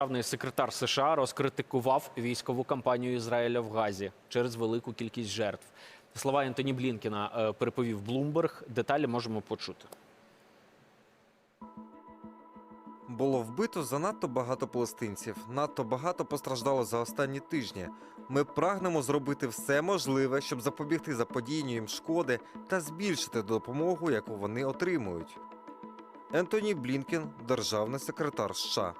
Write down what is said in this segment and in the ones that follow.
Державний секретар США розкритикував військову кампанію Ізраїля в Газі через велику кількість жертв. Слова Ентоні Блінкіна е, переповів Блумберг. Деталі можемо почути. Було вбито занадто багато палестинців. Надто багато постраждало за останні тижні. Ми прагнемо зробити все можливе, щоб запобігти заподіянню їм шкоди та збільшити допомогу, яку вони отримують. Ентоні Блінкен, державний секретар США.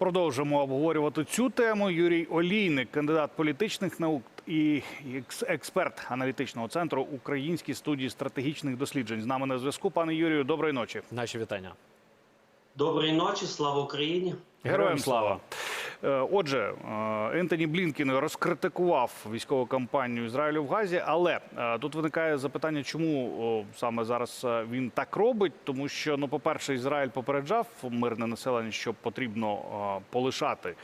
Продовжимо обговорювати цю тему. Юрій Олійник, кандидат політичних наук і експерт аналітичного центру Українській студії стратегічних досліджень. З нами на зв'язку. Пане Юрію, доброї ночі. Наші вітання. Доброї ночі, слава Україні. Героям слава. Е, Отже, е, Ентоні Блінкін розкритикував військову кампанію Ізраїлю в Газі, але е, тут виникає запитання, чому саме зараз він так робить. Тому що, ну, по-перше, Ізраїль попереджав мирне населення, що потрібно полишати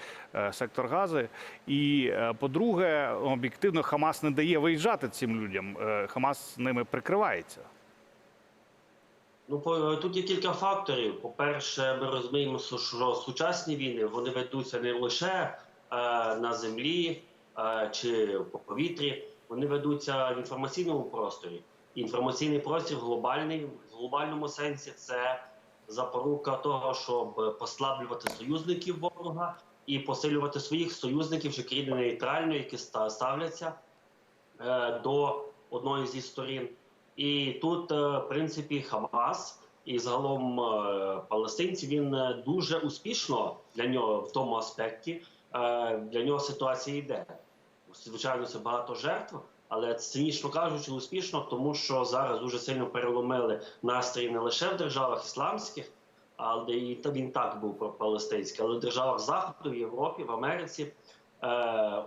сектор Гази. І по-друге, об'єктивно Хамас не дає виїжджати цим людям. Хамас ними прикривається. Ну, по- тут є кілька факторів. По-перше, ми розуміємо, що що сучасні війни вони ведуться не лише е, на землі е, чи по повітрі, вони ведуться в інформаційному просторі. Інформаційний простір глобальний в глобальному сенсі це запорука того, щоб послаблювати союзників ворога і посилювати своїх союзників, що країни нейтрально, які ставляться е, до одної зі сторін. І тут, е, в принципі, Хамас і загалом е, палестинці він е, дуже успішно для нього в тому аспекті. Для нього ситуація йде. Звичайно, це багато жертв, але цинічно кажучи, успішно, тому що зараз дуже сильно переломили настрої не лише в державах ісламських, але і він так був пропалестинський, але в державах Заходу, в Європі, в Америці.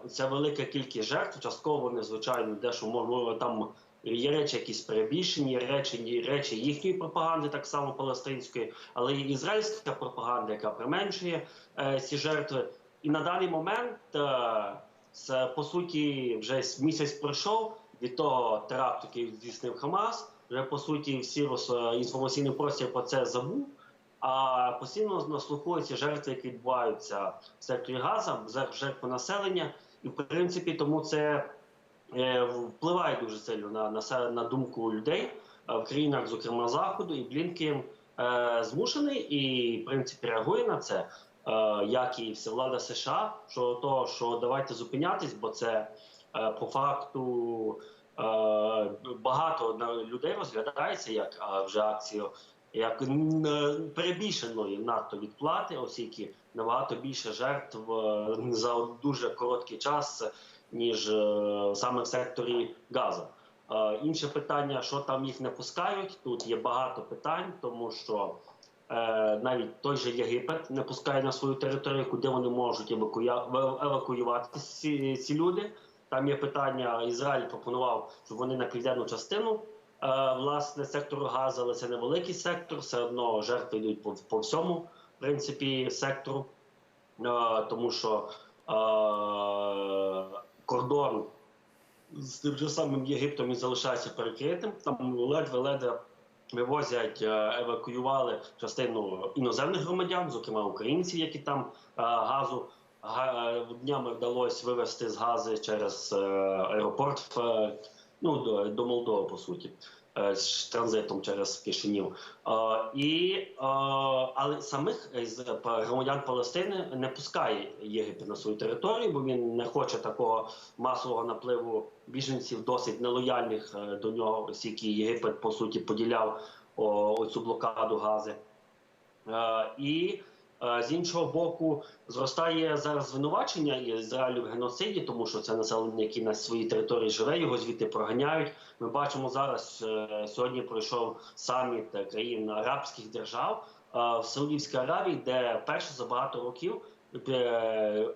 Ця велика кількість жертв, частково вони, звичайно, дещо можливо там є речі, якісь перебільшені, є речі, речі їхньої пропаганди, так само палестинської, але і ізраїльська пропаганда, яка применшує е, ці жертви. І на даний момент е, це по суті вже місяць пройшов від того теракту, який здійснив Хамас. Вже по суті всі роз- інформаційний простір про це забув. А постійно на слуху ці жертви, які відбуваються в секторі Газа, жертви населення, і в принципі тому це е, впливає дуже сильно на, на, на думку людей е, в країнах, зокрема заходу, і Блінкен е, змушений і в принципі реагує на це, е, як і вся влада США, що то, що давайте зупинятись, бо це е, по факту е, багато людей розглядається як е, вже акцію. Як е, перебільшеної надто відплати, оскільки набагато більше жертв е, за дуже короткий час, ніж е, саме в секторі Газа. Е, Інше питання, що там їх не пускають. Тут є багато питань, тому що е, навіть той же Єгипет не пускає на свою територію, куди вони можуть евакуювати ці, ці люди. Там є питання, Ізраїль пропонував, щоб вони на південну частину власне сектору газу, але це невеликий сектор, все одно жертви йдуть по, по всьому принципі сектору, тому що кордон з тим же самим Єгиптом і залишається перекритим. Там ледве-ледве вивозять, е, евакуювали частину іноземних громадян, зокрема українців, які там е, газу. га- е, Днями вдалося вивезти з гази через аеропорт ну, до, до Молдови, по суті, з транзитом через Кишинів. Е, і, е, але самих громадян Палестини не пускає Єгипет на свою територію, бо він не хоче такого масового напливу біженців, досить нелояльних е, до нього, оскільки Єгипет по суті поділяв оцю блокаду гази. Е, і е, з іншого боку, зростає зараз звинувачення Ізраїлю в геноциді, тому що це населення, яке на своїй території живе, його звідти проганяють. Ми бачимо зараз. е, Сьогодні пройшов саміт е, країн арабських держав е, в Саудівській Аравії, де вперше за багато років е,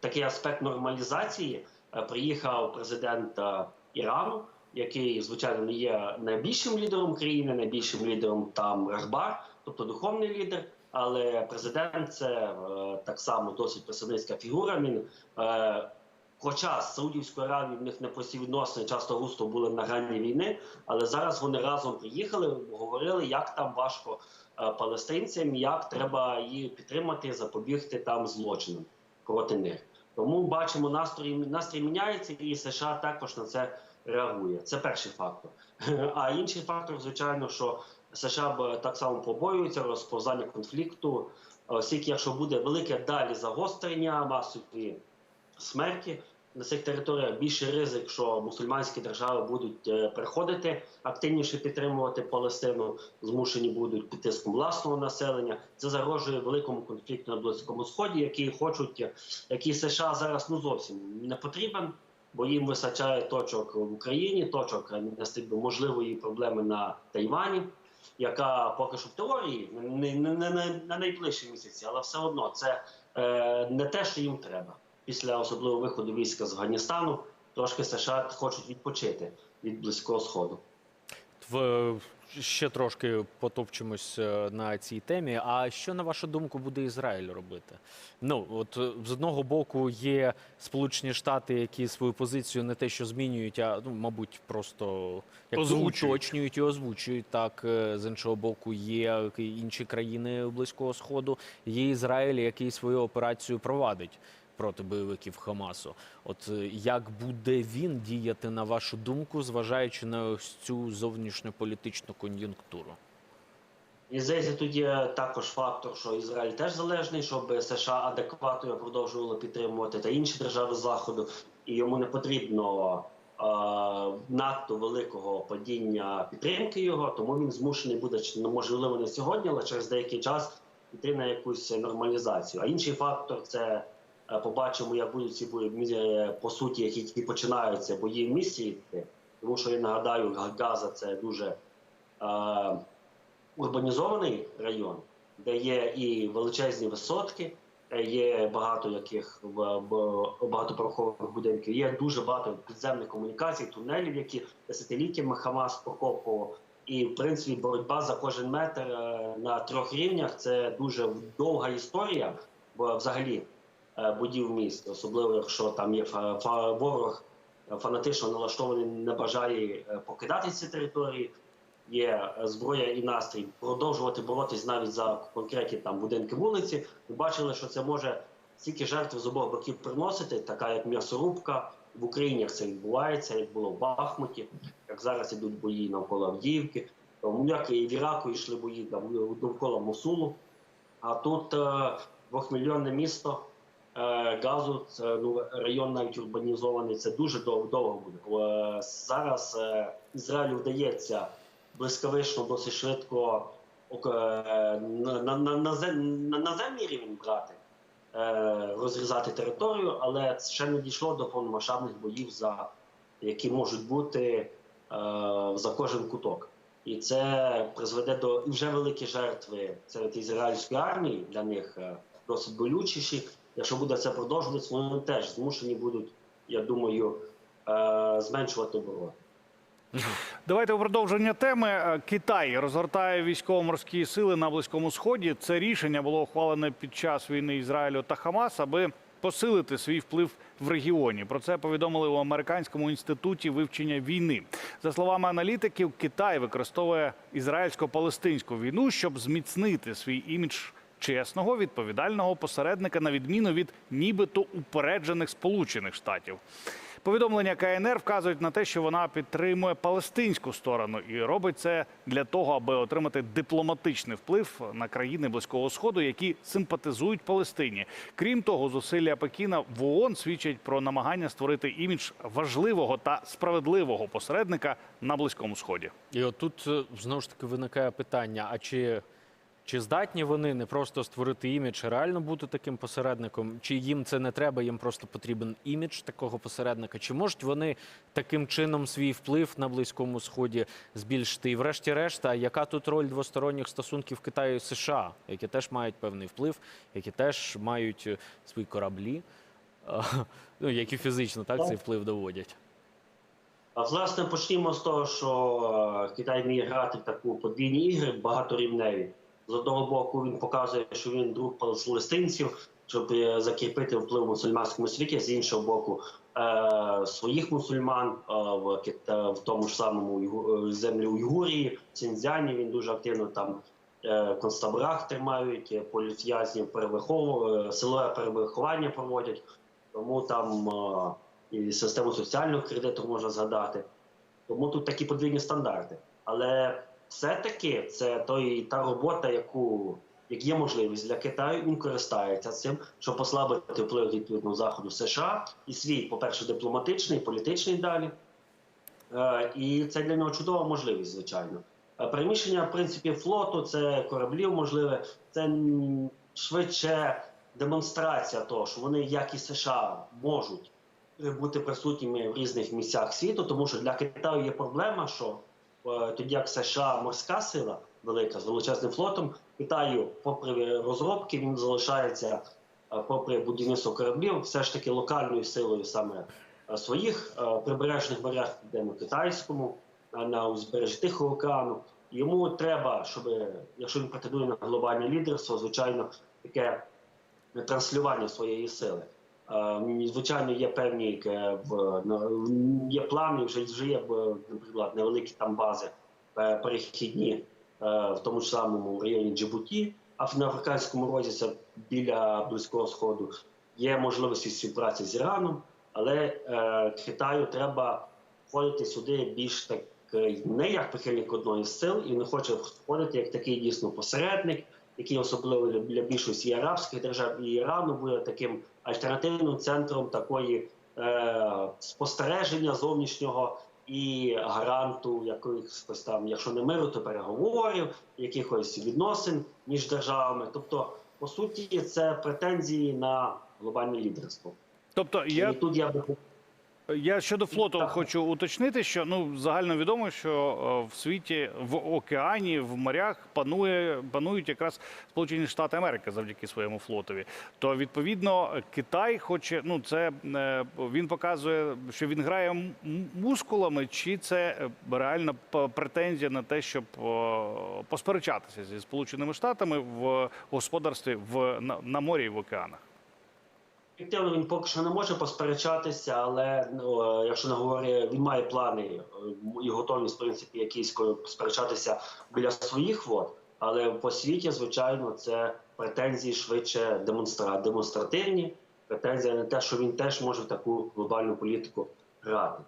такий аспект нормалізації е, приїхав президент е, Ірану. Який звичайно є найбільшим лідером країни, найбільшим лідером там Рахбар, тобто духовний лідер. Але президент це е, так само досить представницька фігура. Він е, Хоча з Саудівською Аравією в них непрості відносини часто густо були на грані війни, але зараз вони разом приїхали, говорили, як там важко е, палестинцям, як треба її підтримати, запобігти там злочинам проти них. Тому бачимо, настрій настрій міняється, і США також на це реагує. Це перший фактор. А інший фактор, звичайно, що США б так само побоюються розповзання конфлікту, оскільки якщо буде велике далі загострення, масові смерті на цих територіях, більший ризик, що мусульманські держави будуть е, переходити активніше підтримувати Палестину, змушені будуть під тиском власного населення. Це загрожує великому конфлікту на Близькому Сході, який хочуть, е, який США зараз ну зовсім не потрібен. Бо їм вистачає точок в Україні, точок е, нести можливої проблеми на Тайвані, яка поки що в теорії не, не, не, на найближчі місяці, але все одно це е, не те, що їм треба. Після особливого виходу війська з Афганістану трошки США хочуть відпочити від близького сходу. В ще трошки потопчемось е, на цій темі. А що на вашу думку буде Ізраїль робити? Ну от е, з одного боку є Сполучені Штати, які свою позицію не те, що змінюють, а ну мабуть, просто як Озвучують. уточнюють і озвучують. Так е, з іншого боку, є інші країни Близького Сходу. Є Ізраїль, який свою операцію провадить. Проти бойовиків Хамасу, от е, як буде він діяти на вашу думку, зважаючи на ось цю зовнішньополітичну кон'юнктуру? І здається, тут є також фактор, що Ізраїль теж залежний, щоб США адекватно його продовжувало підтримувати та інші держави заходу, і йому не потрібно е, надто великого падіння підтримки його, тому він змушений буде ну, можливо не сьогодні, але через деякий час йти на якусь нормалізацію. А інший фактор це побачимо, як будуть ці е, по суті, які починаються бої в місті, тому що я нагадаю, Газа це дуже. Е, урбанізований район, де є і величезні висотки, е, є багато яких в- будинків, є дуже багато підземних комунікацій, тунелів, які десятиліттями Хамас покопував. І в принципі боротьба за кожен метр е, на трьох рівнях це дуже довга історія, бо взагалі е, будів міст, особливо якщо там є ворог е, фанатично налаштований, не бажає е, покидати ці території є е, зброя і настрій продовжувати боротись навіть за конкретні там будинки вулиці. Ми бачили, що це може стільки жертв з обох боків приносити, така як м'ясорубка. В Україні як це відбувається, як було в Бахмуті, як зараз ідуть бої навколо Авдіївки. Тому як і в Іраку йшли бої там, довкола Мосулу. А тут е, двохмільйонне місто е, газу, це ну, район навіть урбанізований. Це дуже довго, довго буде. Е, зараз е, Ізраїлю вдається блискавично, досить швидко е, на, на, на, на наземний рівень брати, е, розрізати територію, але ще не дійшло до повномасштабних боїв, за які можуть бути е, за кожен куток. І це призведе до вже великі жертви серед ізраїльської армії для них е, досить болючіші. Якщо буде це продовжуватися, вони теж змушені будуть, я думаю, е, зменшувати оборону. Давайте у продовження теми. Е, Китай розгортає військово-морські сили на близькому сході. Це рішення було ухвалене під час війни Ізраїлю та Хамас, аби посилити свій вплив в регіоні. Про це повідомили у американському інституті вивчення війни. За словами аналітиків, Китай використовує ізраїльсько-палестинську війну, щоб зміцнити свій імідж чесного відповідального посередника на відміну від нібито упереджених Сполучених Штатів. Повідомлення КНР вказують на те, що вона підтримує палестинську сторону і робить це для того, аби отримати дипломатичний вплив на країни близького сходу, які симпатизують Палестині. Крім того, зусилля Пекіна в ООН свідчать про намагання створити імідж важливого та справедливого посередника на близькому сході. І от тут е, знову ж таки виникає питання: а чи, чи здатні вони не просто створити імідж, а реально бути таким посередником? Чи їм це не треба, їм просто потрібен імідж такого посередника? Чи можуть вони таким чином свій вплив на Близькому Сході збільшити? І врешті-решт, яка тут роль двосторонніх стосунків Китаю і США, які теж мають певний вплив, які теж мають е, свої кораблі, ну, які фізично так цей вплив доводять? А власне почнімо з того, що е, Китай вміє грати в таку подвійні ігри багаторівневі. З одного боку він показує, що він друг палестинців, щоб е, закріпити вплив в мусульманському світі, з іншого боку, е, своїх мусульман е, в, тому ж самому землі Уйгурії, Цинцзяні, він дуже активно там концтаборах тримають, політв'язнів перевиховують, силове перевиховання проводять, тому там і систему соціального кредиту можна згадати. Тому тут такі подвійні стандарти. Але все-таки це той, та робота, яку як є можливість для Китаю, він користається цим, щоб послабити вплив відповідно заходу США і свій, по-перше, дипломатичний, політичний далі. Е, і це для нього чудова можливість, звичайно. Е, Переміщення, в принципі, флоту, це кораблів, можливе, це швидше демонстрація того, що вони, як і США, можуть бути присутніми в різних місцях світу, тому що для Китаю є проблема, що тоді як США морська сила велика з величезним флотом, Китаю, попри розробки, він залишається, е, попри будівництво кораблів, все ж таки локальною силою саме е, своїх е, прибережних морях південно-китайському, е, на узбережжі Тихого океану. Йому треба, щоб якщо він претендує на глобальне лідерство, звичайно, таке транслювання своєї сили. Е, Звичайно, є певні е, є плани, вже, вже є, наприклад, невеликі там бази е, перехідні, е, в тому ж самому районі Джибуті, а на Африканському розі це біля Близького Сходу. Є можливості співпраці з Іраном, але Китаю треба входити сюди більш так не як прихильник одної з сил, і не хоче входити як такий дійсно посередник, який особливо для- для більшості арабських держав і Ірану буде таким альтернативним центром такої е, спостереження зовнішнього і гаранту якихось там, якщо не миру, то переговорів, якихось відносин між державами. Тобто, по суті, це претензії на глобальне лідерство. Тобто я І тут я би Я щодо флоту хочу уточнити, що ну загально відомо, що е, в світі в океані, в морях панує панують якраз Сполучені Штати Америки завдяки своєму флотові. То відповідно Китай хоче, ну це е, він показує, що він грає мускулами, чи це е, реальна претензія на те, щоб посперечатися зі Сполученими Штатами в господарстві в на, на морі і в океанах. Об'єктивно він поки що не може посперечатися, але ну, е, якщо не говорить, він має плани е, і готовність, в принципі, якісь посперечатися біля своїх вод. Але по світі, звичайно, це претензії швидше демонстра... демонстративні, претензія на те, що він теж може в таку глобальну політику грати.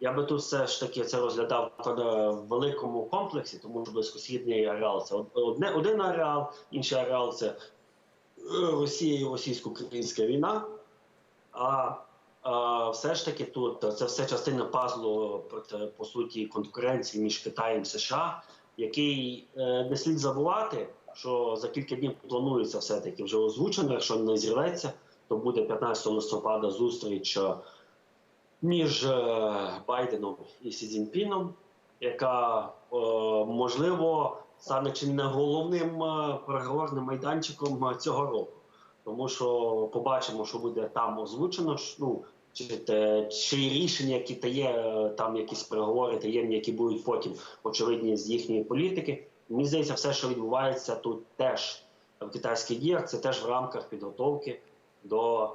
Я би тут все ж таки це розглядав в великому комплексі, тому що близькосхідний ареал це одне, один ареал, інший ареал це Росія і російсько-українська війна. А, все ж таки тут це все частина пазлу по суті конкуренції між Китаєм і США, який е, не слід забувати, що за кілька днів планується все-таки вже озвучено, якщо не зірветься, то буде 15 листопада зустріч е, між е, Байденом і Сі Цзіньпіном, яка можливо стане чи не головним е, переговорним майданчиком е, цього року. Тому що побачимо, що буде там озвучено. Ну чи, те, чи рішення, які та є е, там якісь переговори таємні, які будуть потім очевидні з їхньої політики. Мені здається, все, що відбувається тут, теж в китайських діях, це теж в рамках підготовки до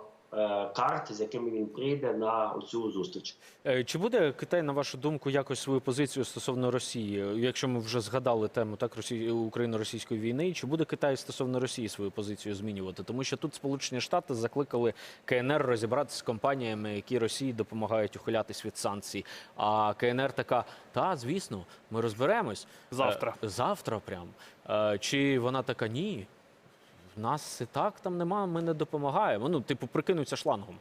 карт, з якими він прийде на цю зустріч. Е, Чи буде Китай, на вашу думку, якось свою позицію стосовно Росії? Якщо ми вже згадали тему так Росії Україно-російської війни, чи буде Китай стосовно Росії свою позицію змінювати? Тому що тут Сполучені Штати закликали КНР розібратися з компаніями, які Росії допомагають ухилятись від санкцій. А КНР така: та звісно, ми розберемось Завтра. Е, Завтра, прям Е, чи вона така ні? Нас і так там нема, ми не допомагаємо. Ну, типу, прикинуться шлангом.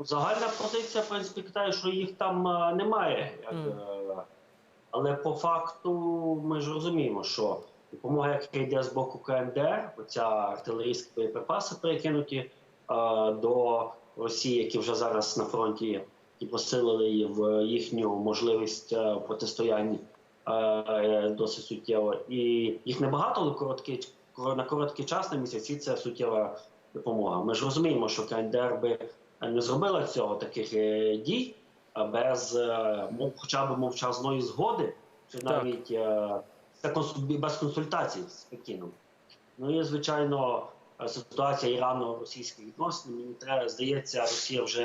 Загальна позиція, в принципі, Китаю, що їх там е, немає. Як, е, але по факту ми ж розуміємо, що допомога, яка йде з боку КНДР, оця артилерійські боєприпаси перекинуті е, до Росії, які вже зараз на фронті і посилили її в їхню можливість е, протистояння е, досить суттєво. І їх небагато, але короткий, на короткий час на місяці це суттєва допомога. Ми ж розуміємо, що КНДР би не зробила цього таких е, дій без е, хоча б мовчазної згоди, чи навіть е, це консуль- без консультацій з Пекіном. Ну і звичайно, е, ситуація Ірану-російських відносин. Мені треба здається, Росія вже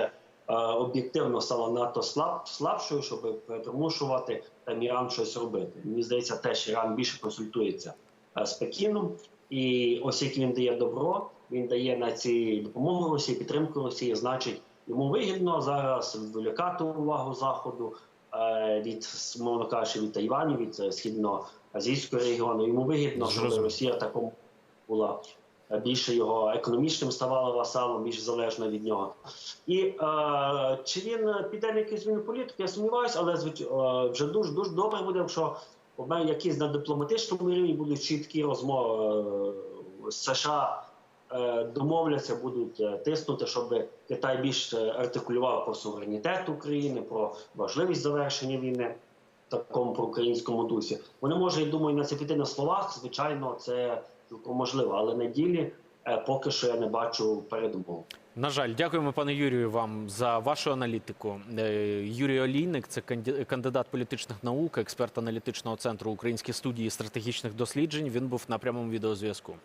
е, об'єктивно стала надто слаб, слабшою, щоб примушувати там Іран щось робити. Мені здається, теж Іран більше консультується е, з Пекіном. І ось як він дає добро, він дає на ці допомогу Росії, підтримку Росії. Значить, йому вигідно зараз відволікати увагу заходу е, від мовно кажучи, від Тайваню, від е, східноазійського регіону. Йому вигідно, щоб Росія такому була е, більше його економічним ставала васалом, більш залежно від нього. І е, чи він піде на якусь зміну політики, я сумніваюся, але е, вже дуже дуже добре буде, якщо мене якісь на дипломатичному рівні будуть чіткі розмови е, США. е, Домовляться, будуть е, тиснути, щоб Китай більш е, артикулював про суверенітет України, про важливість завершення війни такому проукраїнському дусі. Вони може, я думаю, на це піти на словах. Звичайно, це цілком можливо, але на ділі поки що я не бачу передумов. На жаль, дякуємо, пане Юрію, вам за вашу аналітику. Е, Юрій Олійник, це кандидат політичних наук, експерт аналітичного центру Української студії стратегічних досліджень. Він був на прямому відеозв'язку.